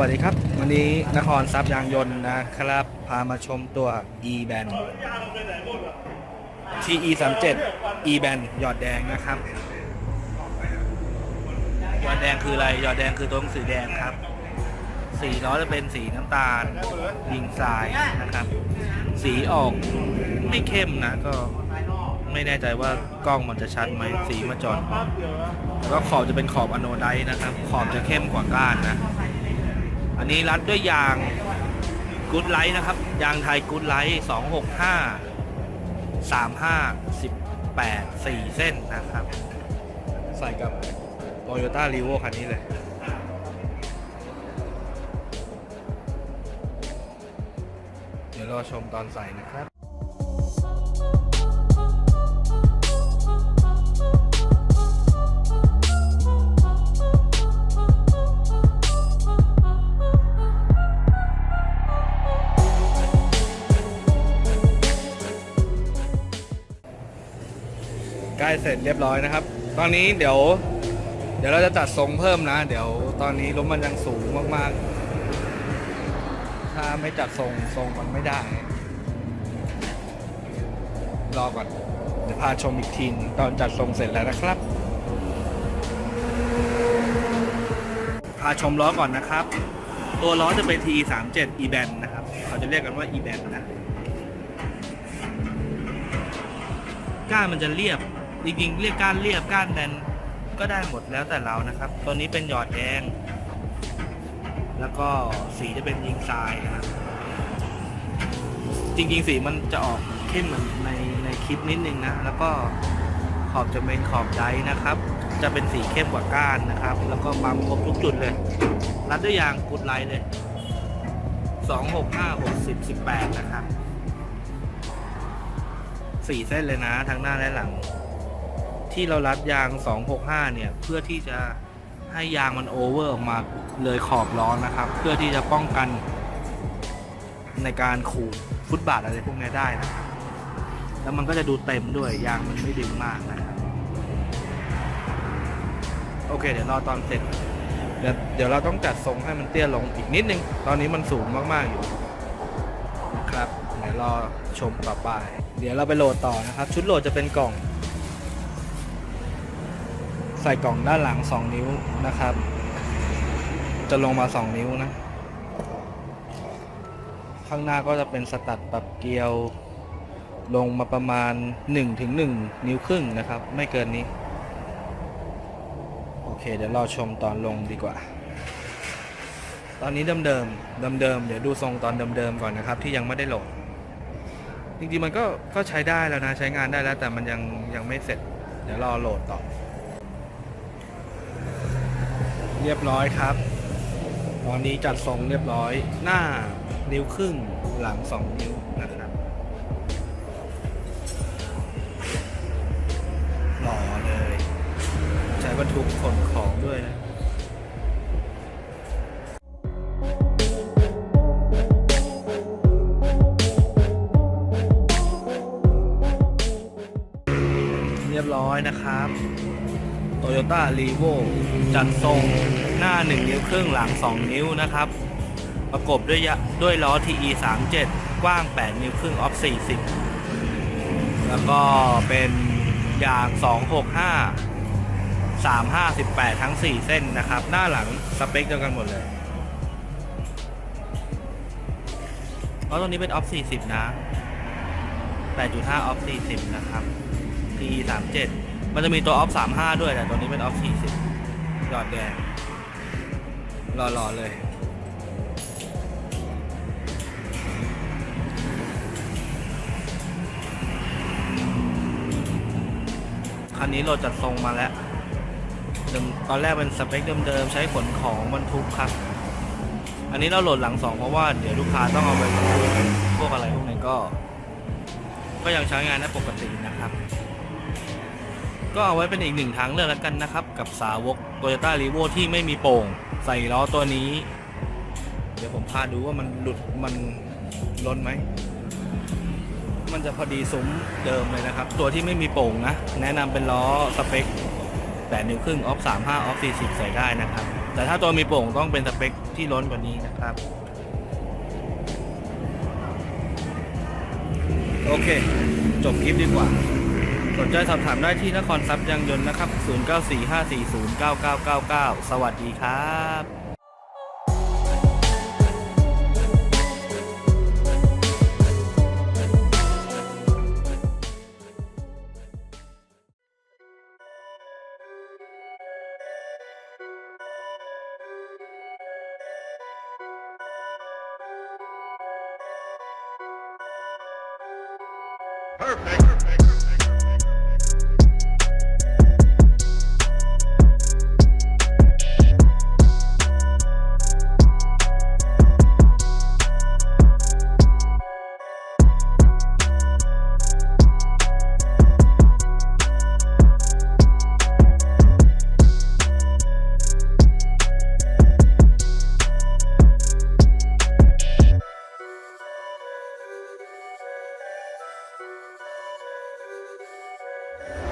วัสดีครับ วันนี้นครทรัพย์ยางยนต์นะครับ พามาชมตัว e band TE 3 7 e band หยอดแดงนะครับ หยอดแดงคืออะไรหยอดแดงคือตัวหนังสือแดงครับ สีล้อจะเป็นสีน้ำตาล ยิงทรายนะครับ สีออกไม่เข้มนะก็ไม่แน่ใจว่ากล้องมันจะชัดไหมสีมาจอดแล้วก็ขอบจะเป็นขอบอโนไดนะครับ ขอบจะเข้มกว่าก้านนะ อันนี้รัดด้วยยางกูดไลท์นะครับ ยางไทยกูดไลท์265 35 18 4เส้นนะครับ ใส่กับโตโยต้ารีโวคันนี้เลยเดี๋ยวรอชมตอนใส่นะครับ เสร็จเรียบร้อยนะครับ ตอนนี้เดี๋ยว เดี๋ยวเราจะจัดทรงเพิ่มนะ เดี๋ยวตอนนี้รถมันยังสูงมากๆ ถ้าไม่จัดทรงทรงมันไม่ได้ รอก่อนเดี๋ยวพาชมอีกทีตอนจัดทรงเสร็จแล้วนะครับ พาชมล้อก่อนนะครับ ตัวล้อจะเป็น T37 e band นะครับ เขาจะเรียกกันว่า e band นะก้านมันจะเรียบ จริงๆเรียกก้านเรียบก้านแบนก็ได้หมดแล้วแต่เรานะครับ ตัวนี้เป็นหยอดแดง แล้วก็สีจะเป็นยิงทรายนะครับ จริงๆสีมันจะออกเข้มเหมือนในในคลิปนิดนึงนะ แล้วก็ขอบจะเป็นขอบไดนะครับ จะเป็นสีเข้มกว่าก้านนะครับ แล้วก็ปั๊มครบทุกจุดเลย รัดด้วยยางกุดไลเลย2 6 5 6 10 18นะครับสี่เส้นเลยนะ ทั้งหน้าและหลัง ที่เรารัดยาง 265 เนี่ย เพื่อที่จะให้ยางมันโอเวอร์ออกมาเลยขอบล้อนะครับ เพื่อที่จะป้องกันในการขูดฟุตบาทอะไรพวกนี้ได้นะครับแล้วมันก็จะดูเต็มด้วยยางมันไม่ดึงมากนะครับโอเค เดี๋ยวรอตอนเสร็จ เดี๋ยวเดี๋ยวเราต้องจัดทรงให้มันเตี้ยลงอีกนิดนึง ตอนนี้มันสูงมาก ๆ อยู่ ครับ เดี๋ยวรอชมต่อไป เดี๋ยวเราไปโหลดต่อนะครับ ชุดโหลดจะเป็นกล่อง ส่กล่องด้านหลัง 2 นิ้วนะครับ จะลงมา 2 นิ้วนะ ข้างหน้าก็จะเป็นสตัดปรับเกลียว ลงมาประมาณ1ถึง1นิ้วครึ่งนะครับ ไม่เกินนี้ โอเค เดี๋ยวรอชมตอนลงดีกว่า ตอนนี้เดิมเดิมเดิมเดิมเดี๋ยวดูทรงตอนเดิมเดิมก่อนนะครับ ที่ยังไม่ได้โหลดจริงๆมันก็ก็ใช้ได้แล้วนะ ใช้งานได้แล้วแต่มันยังยังไม่เสร็จ เดี๋ยวรอโหลดต่อ เรียบร้อยครับ ตอนนี้จัดทรงเรียบร้อย หน้านิ้วครึ่งหลังสองนิ้วนะครับหล่อเลย ใช้บรรทุกขนของด้วยนะเรียบร้อยนะครับ Toyota r e v o จัดทรงหน้า 1 นิ้วครึ่งหลัง 2 นิ้วนะครับ ประกบด้วยด้วยล้อ TE 3 7 กว้าง 8 นิ้วครึ่งออฟ 40 แล้วก็เป็นยาง 265 358 ทั้ง 4 เส้นนะครับ หน้าหลังสเปคเดียวกันหมดเลยล้อตัวนี้เป็นออฟ 40 นะ 8.5 ออฟ 40 นะครับ TE 37 มันจะมีตัวออฟ35ด้วยแต่ตัวนี้เป็นออฟ40ยอดแดงหล่อๆเลย คันนี้เราจัดทรงมาแล้วเดิมตอนแรกเป็นสเปคเดิมๆ ใช้ขนของบรรทุกครับ อันนี้เราโหลดหลังสองเพราะว่าเดี๋ยวลูกค้าต้องเอาไปพวกอะไรพวกนี้ก็ ก็ยังใช้งานได้ปกตินะครับ ก็เอาไว้เป็นอีกหนึ่งทางเลือกแล้วกันนะครับ กับสาวก Toyota r e v o ที่ไม่มีโป่ง ใส่ล้อตัวนี้ เดี๋ยวผมพาดูว่ามันหลุดมันล้นไหม มันจะพอดีซุ้มเดิมเลยนะครับ ตัวที่ไม่มีโป่งนะ แนะนำเป็นล้อสเปค8นิ้วครึ่งออฟ35ออฟ40 ใส่ได้นะครับ แต่ถ้าตัวมีโป่งต้องเป็นสเปคที่ล้นกว่านี้นะครับ โอเค จบคลิปดีกว่า สนใจสอบถามได้ที่นครทรัพย์ยางยนต์นะครับ 0945409999 สวัสดีครับ Perfect. Yeah.